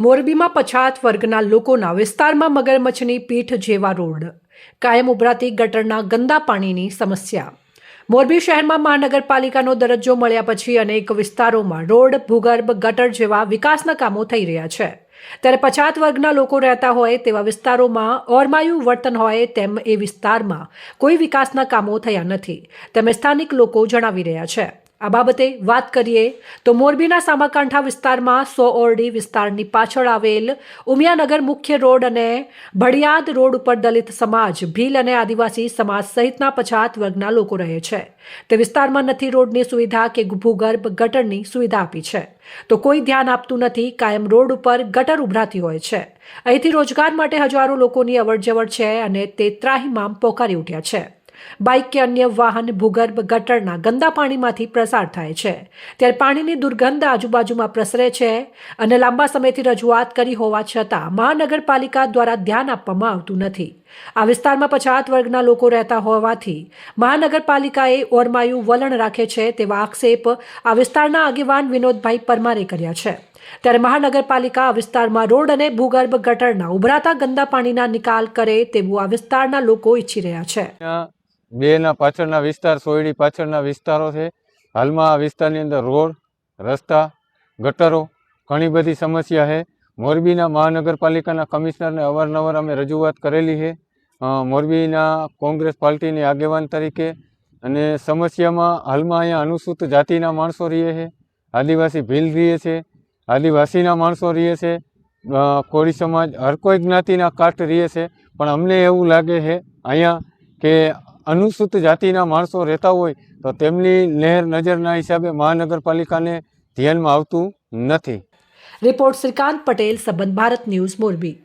મોરબીમાં પછાત વર્ગના લોકોના વિસ્તારમાં મગરમચ્છની પીઠ જેવા રોડ. કાયમ ઉભરાતી ગટરના ગંદા પાણીની સમસ્યા. મોરબી શહેરમાં મહાનગરપાલિકાનો દરજ્જો મળ્યા પછી અનેક વિસ્તારોમાં રોડ, ભૂગર્ભ, ગટર જેવા વિકાસના કામો થઈ રહ્યા છે. ત્યારે પછાત વર્ગના લોકો રહેતા હોય તેવા વિસ્તારોમાં ઓરમાયું વર્તન હોય તેમ એ વિસ્તારમાં કોઈ વિકાસના કામો થયા નથી. તેમ સ્થાનિક લોકો જણાવી રહ્યા છે. આ બાબતે વાત કરીએ તો મોરબીના સામાકાંઠા વિસ્તારમાં સો ઓરડી વિસ્તારની પાછળ આવેલ ઉમિયાનગર મુખ્ય રોડ અને ભડિયાદ રોડ ઉપર દલિત સમાજ, ભીલ અને આદિવાસી સમાજ સહિતના પછાત વર્ગના લોકો રહે છે. તે વિસ્તારમાં નથી રોડની સુવિધા કે ભૂગર્ભ ગટરની સુવિધા આપી છે. તો કોઈ ધ્યાન આપતું નથી, કાયમ રોડ ઉપર ગટર ઉભરાતી હોય છે. અહીંથી રોજગાર માટે હજારો લોકોની અવરજવર છે અને તે ત્રાહિમામ પોકારી ઉઠ્યા છે. બાઇક કે અન્ય વાહન, ભૂગર્ભ, ગટરના ગંદા પાણીમાંથી પ્રસાર થાય છે. ત્યારે પાણીની દુર્ગંધ આજુબાજુમાં પ્રસરે છે અને લાંબા સમયથી રજૂઆત કરી હોવા છતાં મહાનગરપાલિકા દ્વારા ધ્યાન આપવામાં આવતું નથી. આ વિસ્તારમાં પછાત વર્ગના લોકો રહેતા હોવાથી મહાનગરપાલિકાએ ઓરમાયું વલણ રાખે છે તેવા આક્ષેપ આ વિસ્તારના આગેવાન વિનોદભાઈ પરમારે કર્યા છે. ત્યારે મહાનગરપાલિકા આ વિસ્તારમાં રોડ અને ભૂગર્ભ ગટરના ઉભરાતા ગંદા પાણીના નિકાલ કરે તેવું આ વિસ્તારના લોકો ઈચ્છી રહ્યા છે. બેના પાછળના વિસ્તાર, સોયડી પાછળના વિસ્તારો છે. હાલમાં આ વિસ્તારની અંદર રોડ, રસ્તા, ગટરો ઘણી બધી સમસ્યા છે. મોરબીના મહાનગરપાલિકાના કમિશનરને અવારનવાર અમે રજૂઆત કરેલી છે. મોરબીના કોંગ્રેસ પાર્ટીની આગેવાન તરીકે અને સમસ્યામાં હાલમાં અહીંયા અનુસૂચિત જાતિના માણસો રહે છે. આદિવાસી ભીલ રહીએ છે. આદિવાસીના માણસો રહે છે. કોળી સમાજ, હર કોઈ જ્ઞાતિના કાટ રહે છે. પણ અમને એવું લાગે છે અહીંયા કે અનુસૂચિત જાતિના માણસો રહેતા હોય તો તેમની લહેર નજરના હિસાબે મહાનગરપાલિકાને ધ્યાનમાં આવતું નથી. રિપોર્ટ શ્રીકાંત પટેલ, સંબંધ ભારત ન્યૂઝ મોરબી.